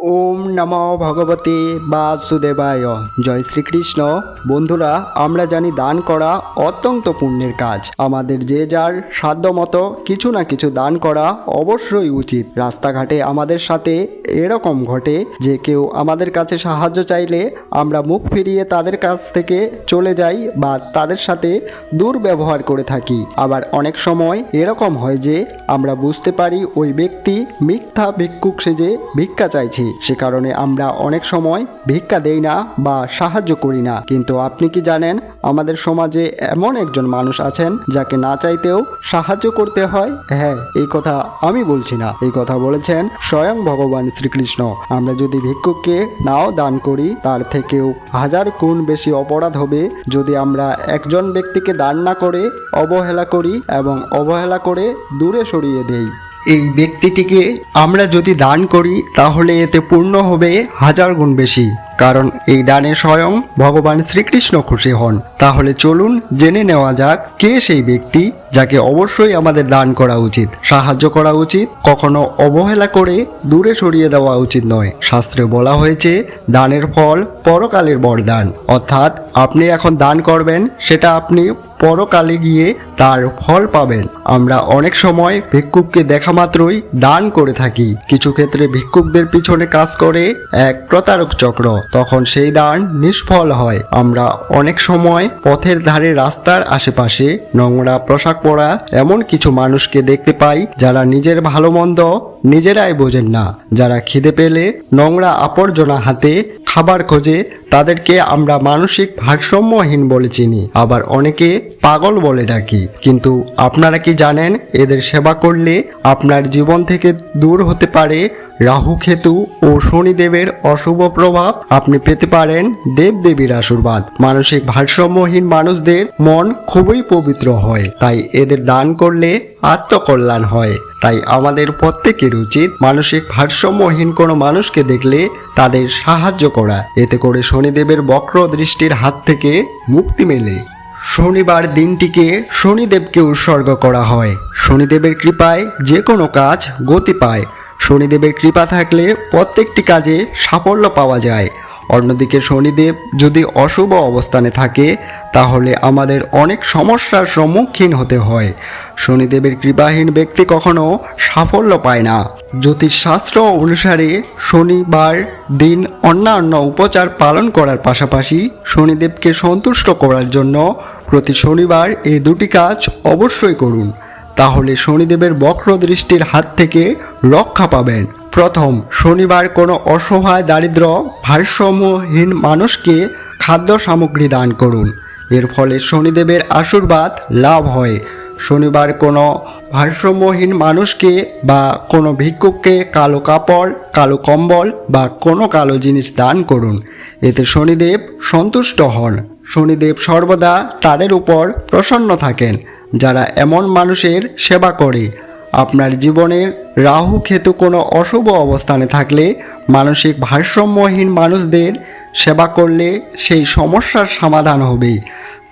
ওম নম ভগবতে বাসুদেবায়। জয় শ্রীকৃষ্ণ। বন্ধুরা আমরা জানি দান করা অত্যন্ত পুণ্যের কাজ। আমাদের যে যার সাধ্য মতো কিছু না কিছু দান করা অবশ্যই উচিত। রাস্তাঘাটে আমাদের সাথে এরকম ঘটে যে কেউ আমাদের কাছে সাহায্য চাইলে আমরা মুখ ফিরিয়ে তাদের কাছ থেকে চলে যাই বা তাদের সাথে দুর্ব্যবহার করে থাকি। আবার অনেক সময় এরকম হয় যে আমরা বুঝতে পারি ওই ব্যক্তি মিথ্যা ভিক্ষুক সেজে ভিক্ষা চাইছে। সে কারণে আমরা অনেক সময় ভিক্ষা দেই না বা সাহায্য করি না। কিন্তু আপনি কি জানেন আমাদের সমাজে এমন একজন মানুষ আছেন যাকে না চাইতেও সাহায্য করতে হয়। হ্যাঁ এই কথা আমি বলছি না। এই কথা বলেছেন স্বয়ং ভগবান শ্রীকৃষ্ণ। আমরা যদি ভিক্ষুককে নাও দান করি, তার থেকেও হাজার গুণ বেশি অপরাধ হবে। যদি আমরা একজন ব্যক্তিকে দান না করে, অবহেলা করি এবং অবহেলা করে দূরে সরিয়ে দেই। এই ব্যক্তিটিকে আমরা যদি দান করি, তাহলে এতে পূর্ণ হবে হাজার গুণ বেশি। কারণ এই দানে স্বয়ং ভগবান শ্রীকৃষ্ণ খুশি হন। তাহলে চলুন জেনে নেওয়া যাক কে সেই ব্যক্তি যাকে অবশ্যই আমাদের দান করা উচিত, সাহায্য করা উচিত, কখনো অবহেলা করে দূরে সরিয়ে দেওয়া উচিত নয়। শাস্ত্রে বলা হয়েছে, দানের ফল পরকালের বরদান। অর্থাৎ আপনি এখন দান করবেন, সেটা আপনি পরকালে গিয়ে তার ফল পাবেন। আমরা অনেক সময় ভিক্ষুককে দেখা মাত্রই দান করে থাকি। কিছু ক্ষেত্রে ভিক্ষুকদের পিছনে কাজ করে এক প্রতারক চক্র। তখন সেই দান নিষ্ফল হয়। আমরা অনেক সময় পথের ধারে রাস্তার আশেপাশে নোংরা পোশাক পরা এমন কিছু মানুষকে দেখতে পাই যারা নিজের ভালো মন্দ নিজেরাই বোঝেন না। যারা খিদে পেলে নোংরা আবর্জনা হাতে খাবার খোঁজে তাদেরকে আমরা মানসিক ভারসাম্যহীন বলে চিনি। আবার অনেকে পাগল বলে ডাকি। কিন্তু আপনারা কি জানেন, এদের সেবা করলে আপনার জীবন থেকে দূর হতে পারে রাহু কেতু ও শনিদেবের অশুভ প্রভাব। আপনি পেতে পারেন দেবদেবীর আশীর্বাদ। মানসিক ভারসাম্যহীন মানুষদের মন খুবই পবিত্র হয়। তাই এদের দান করলে আত্মকল্যাণ হয়। তাই আমাদের প্রত্যেকের উচিত মানসিক ভারসাম্যহীন কোনো মানুষকে দেখলে তাদের সাহায্য করা। এতে করে শনিদেবের বক্র দৃষ্টির হাত থেকে মুক্তি মেলে। শনিবার দিনটিকে শনিদেবকে উৎসর্গ করা হয়। শনিদেবের কৃপায় যে কোনো কাজ গতি পায়। শনিদেবের কৃপা থাকলে প্রত্যেকটি কাজে সাফল্য পাওয়া যায়। অন্যদিকে শনিদেব যদি অশুভ অবস্থানে থাকে, তাহলে আমাদের অনেক সমস্যার সম্মুখীন হতে হয়। শনিদেবের কৃপাহীন ব্যক্তি কখনো সাফল্য পায় না। জ্যোতিষশাস্ত্র অনুসারে শনিবার দিন অন্যান্য উপচার পালন করার পাশাপাশি শনিদেবকে সন্তুষ্ট করার জন্য প্রতি শনিবার এই দুটি কাজ অবশ্যই করুন। তাহলে শনিদেবের বক্র দৃষ্টির হাত থেকে রক্ষা পাবেন। প্রথম শনিবার কোনো অসহায় দারিদ্র ভারসাম্যহীন মানুষকে খাদ্য সামগ্রী দান করুন। এর ফলে শনিদেবের আশীর্বাদ লাভ হয়। শনিবার কোনো ভারসাম্যহীন মানুষকে বা কোনো ভিক্ষুককে কালো কাপড়, কালো কম্বল বা কোনো কালো জিনিস দান করুন। এতে শনিদেব সন্তুষ্ট হন। শনিদেব সর্বদা তাদের উপর প্রসন্ন থাকেন। যারা এমন মানুষের সেবা করে আপনার জীবনের রাহু খেতু কোনো অশুভ অবস্থানে থাকলে মানসিক ভারসাম্যহীন মানুষদের সেবা করলে সেই সমস্যার সমাধান হবে।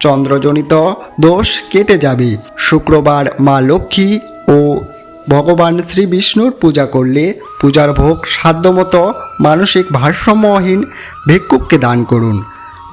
চন্দ্রজনিত দোষ কেটে যাবে। শুক্রবার মা লক্ষ্মী ও ভগবান শ্রী বিষ্ণুর পূজা করলে পূজার ভোগ সাধ্যমতো মানসিক ভারসাম্যহীন ভিক্ষুককে দান করুন।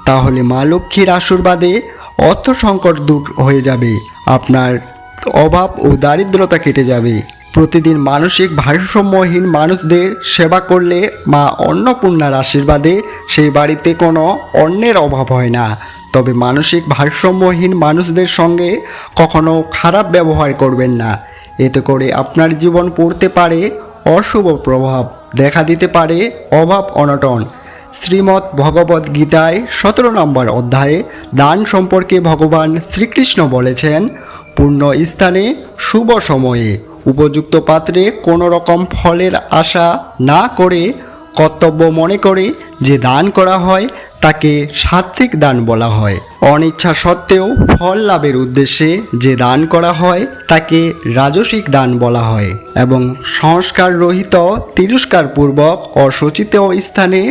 তাহলে মা লক্ষ্মীর আশীর্বাদে অর্থ সংকট দূর হয়ে যাবে। আপনার অভাব ও দারিদ্রতা কেটে যাবে। প্রতিদিন মানসিক ভারসাম্যহীন মানুষদের সেবা করলে মা অন্নপূর্ণার আশীর্বাদে সেই বাড়িতে কোনো অন্যের অভাব হয় না। তবে মানসিক ভারসাম্যহীন মানুষদের সঙ্গে কখনো খারাপ ব্যবহার করবেন না। এতে করে আপনার জীবন পড়তে পারে অশুভ প্রভাব, দেখা দিতে পারে অভাব অনটন। শ্রীমৎ ভগবত গীতায় সতেরো নম্বর অধ্যায়ে দান সম্পর্কে ভগবান শ্রীকৃষ্ণ বলেছেন পূর্ণ স্থানে, শুভ সময়ে উপযুক্ত পাত্রে কোনো রকম ফলের আশা না করে কর্তব্য মনে করে যে দান করা হয়, তাকে সাত্বিক দান বলা হয়। অনিচ্ছা সত্ত্বেও ফল লাভের উদ্দেশ্যে যে দান করা হয়, তাকে রাজসিক দান বলা হয় এবং সংস্কার রহিত তিরস্কারপূর্বক অসচিত স্থানে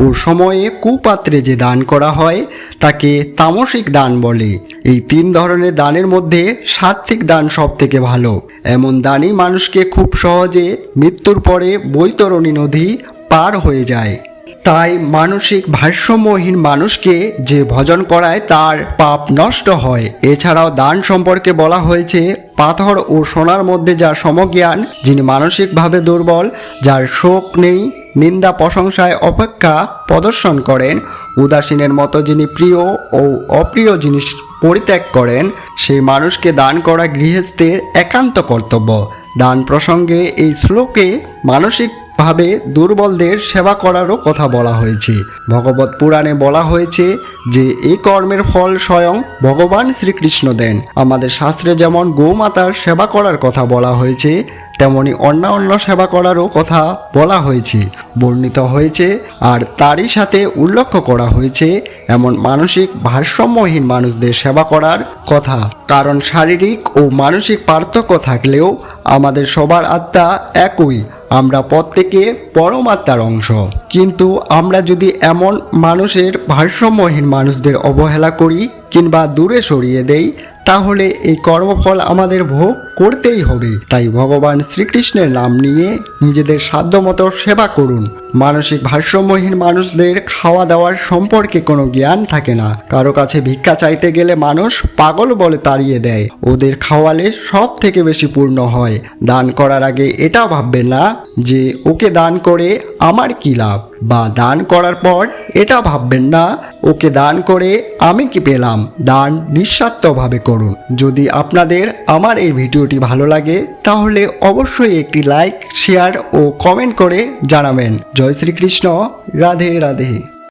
ও সময়ে কুপাত্রে যে দান করা হয়, তাকে তামসিক দান বলে। এই তিন ধরনের দানের মধ্যে সাত্বিক দান সব থেকে ভালো। এমন দানই মানুষকে খুব সহজে মৃত্যুর পরে বৈতরণী নদী পার হয়ে যায়। তাই মানসিক ভারসাম্যহীন মানুষকে যে ভজন করায়, তার পাপ নষ্ট হয়। এছাড়াও দান সম্পর্কে বলা হয়েছে, পাথর ও সোনার মধ্যে যার সমজ্ঞান, যিনি মানসিকভাবে দুর্বল, যার শোক নেই নিন্দা প্রশংসায় অপেক্ষা প্রদর্শন করেন। উদাসীনের মতো যিনি প্রিয় ও অপ্রিয় জিনিস পরিত্যাগ করেন, সেই মানুষকে দান করা গৃহস্থের একান্ত কর্তব্য। দান প্রসঙ্গে এই শ্লোকে মানসিকভাবে দুর্বলদের সেবা করারও কথা বলা হয়েছে। ভগবত পুরাণে বলা হয়েছে যে এই কর্মের ফল স্বয়ং ভগবান শ্রীকৃষ্ণ দেন। আমাদের শাস্ত্রে যেমন গোমাতার সেবা করার কথা বলা হয়েছে তেমনি অন্যান্য সেবা করারও কথা বলা হয়েছে, বর্ণিত হয়েছে, আর তারই সাথে উল্লেখ করা হয়েছে এমন মানসিক ভারসাম্যহীন মানুষদের সেবা করার কথা। কারণ শারীরিক ও মানসিক পার্থক্য থাকলেও আমাদের সবার আত্মা একই, আমরা প্রত্যেকে পরমাত্মার অংশ। কিন্তু আমরা যদি এমন মানুষের ভারসাম্যহীন মানুষদের অবহেলা করি কিংবা দূরে সরিয়ে দেই তাহলে এই কর্মফল আমাদের ভোগ করতেই হবে। তাই ভগবান শ্রীকৃষ্ণের নাম নিয়ে নিজেদের সাধ্যমতো সেবা করুন। মানসিক ভারসাম্যহীন মানুষদের খাওয়া দাওয়ার সম্পর্কে কোনো জ্ঞান থাকে না। কারও কাছে ভিক্ষা চাইতে গেলে মানুষ পাগল বলে তাড়িয়ে দেয়। ওদের খাওয়ালে সব থেকে বেশি পূর্ণ হয়। দান করার আগে এটা ভাববে না যে, ওকে দান করে আমার কি লাভ? বা দান করার পর এটা ভাববেন না। ওকে দান করে আমি কি পেলাম? দান নিঃস্বার্থভাবে করুন। যদি আপনাদের আমার এই ভিডিওটি ভালো লাগে, তাহলে অবশ্যই একটি লাইক, শেয়ার ও কমেন্ট করে জানাবেন। জয় শ্রীকৃষ্ণ। রাধে রাধে।